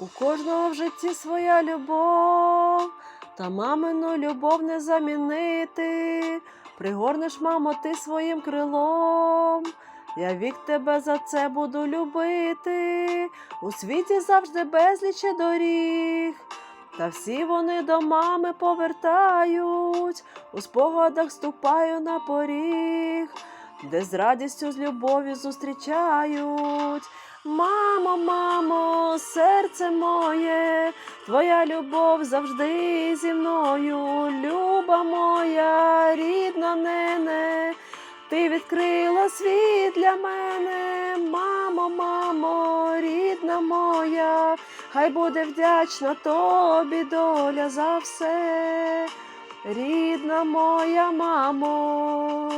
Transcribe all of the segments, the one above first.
У кожного в житті своя любов, та мамину любов не замінити. Пригорнеш, мамо, ти своїм крилом. Я вік тебе за це буду любити. У світі завжди безліч доріг. Та всі вони до мами повертають, у спогадах ступаю на поріг, де з радістю, з любов'ю зустрічають. Мамо, мамо, серце моє, твоя любов завжди зі мною, люба моя, рідна нене, ти відкрила світ для мене, мамо, мамо, рідна моя, хай буде вдячна тобі доля за все, рідна моя мамо.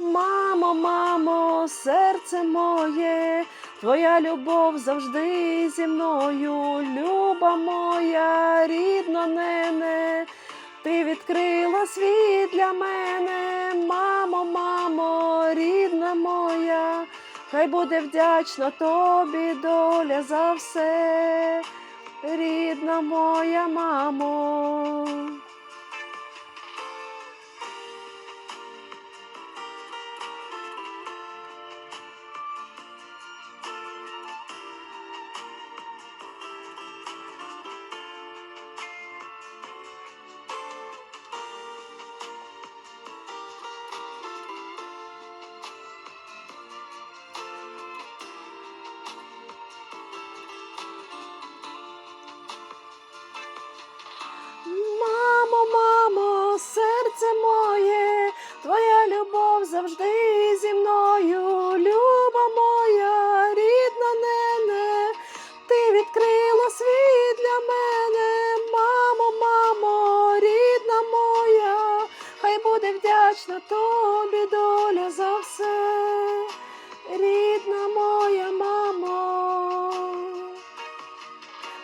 Мамо, мамо, серце моє, твоя любов завжди зі мною, люба моя, рідна нене, ти відкрила світ для мене, мамо, мамо, рідна моя, хай буде вдячна тобі доля за все, рідна моя. Мамо,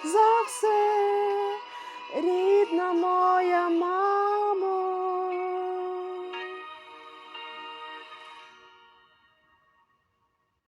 за все, рідна моя мама.